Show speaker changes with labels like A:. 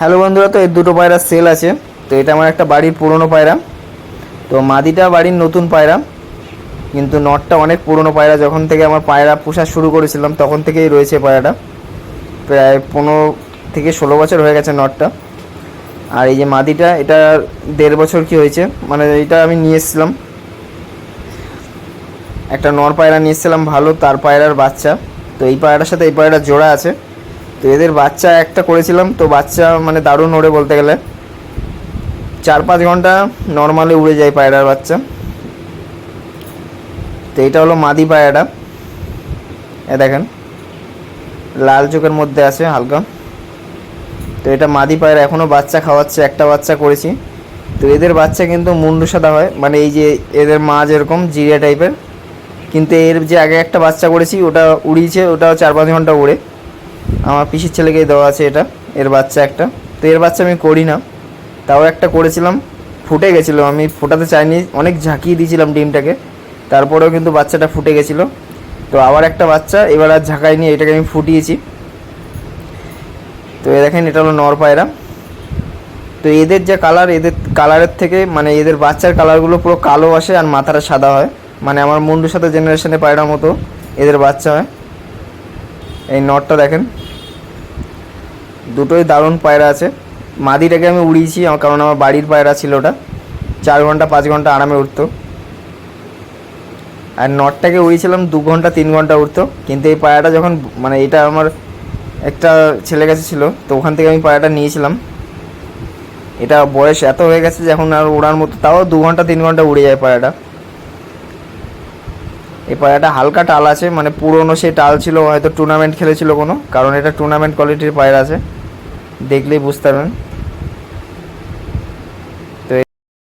A: Hello বন্ধুরা, তো এই দুটো পায়রা সেল আছে। তো এটা আমার একটা বাড়ির পুরনো পায়রা। তো মাদিটা বাড়ির নতুন পায়রা, কিন্তু নটটা অনেক পুরনো পায়রা। যখন থেকে আমার পায়রা পোষা শুরু করেছিলাম, তখন থেকেই রয়েছে পায়রাটা। প্রায় পনেরো থেকে ষোলো বছর হয়ে গেছে নটটা। আর এই যে মাদিটা, এটা দেড় বছর কি হয়েছে? মানে এটা আমি নিয়ে এসেছিলাম। একটা নর পায়রা নিয়ে এসেছিলাম ভালো, তার পায়রার বাচ্চা। তো এই পায়রার সাথে এই পায়রার জোড়া আছে। তো এদের বাচ্চা একটা করেছিলাম, তো বাচ্চা মানে দারুণ ওড়ে বলতে গেলে। চার পাঁচ ঘণ্টা নর্মালি উড়ে যায় পায়রার বাচ্চা। তো এটা হলো মাদি পায়রাটা। এ দেখেন, লাল চোখের মধ্যে আছে হালকা। তো এটা মাদি পায়রা এখনও বাচ্চা খাওয়াচ্ছে, একটা বাচ্চা করেছি। তো এদের বাচ্চা কিন্তু মুন্ডু সাদা হয় মানে এই যে এদের মা যেরকম, জিরিয়া টাইপের কিন্তু এর যে আগে একটা বাচ্চা করেছি, ওটা উড়িয়েছে, ওটাও চার পাঁচ ঘণ্টা উড়ে। আমার পিসির ছেলেকেই দেওয়া আছে এটা, এর বাচ্চা একটা। তো এর বাচ্চা আমি করি না, তাও একটা করেছিলাম, ফুটে গেছিল, আমি ফোটাতে চাইনি, অনেক ঝাঁকিয়ে দিয়েছিলাম ডিমটাকে, তারপরেও কিন্তু বাচ্চাটা ফুটে গেছিল। তো আবার একটা বাচ্চা, এবার আর ঝাঁকাই নিয়ে এটাকে আমি ফুটিয়েছি। তো এ দেখেন, এটা হলো নর পায়রা। তো এদের যে কালার, এদের কালারের থেকে মানে এদের বাচ্চার কালারগুলো পুরো কালো আসে আর মাথাটা সাদা হয়। মানে আমার মুন্ডুর সাথে জেনারেশনে পায়রার মতো এদের বাচ্চা হয়। এই নটটা দেখেন। দুটোই দারুণ পায়রা আছে। মাদিটাকে আমি উড়িয়েছি কারণ আমার বাড়ির পায়রা ছিল ওটা। চার ঘণ্টা, পাঁচ ঘণ্টা আরামে উঠতো আর নটটাকে উড়িয়েছিলাম, দু ঘণ্টা, তিন ঘণ্টা উঠতো কিন্তু এই পায়রাটা যখন মানে এটা আমার একটা ছেলে কাছে ছিল, তো ওখান থেকে আমি পায়রাটা নিয়েছিলাম। এটা বয়স এত হয়ে গেছে যে এখন আর ওড়ার মতো তাও দু ঘণ্টা, তিন ঘণ্টা উড়ে যায় পায়রাটা। এই পায়রাটা হালকা টাল আছে মানে পুরনো সেই টাল ছিল, হয়তো টুর্নামেন্ট খেলেছিল কোনো, কারণ এটা টুর্নামেন্ট কোয়ালিটির পায়রা আছে। দেখলেই বুঝতে পারবেন।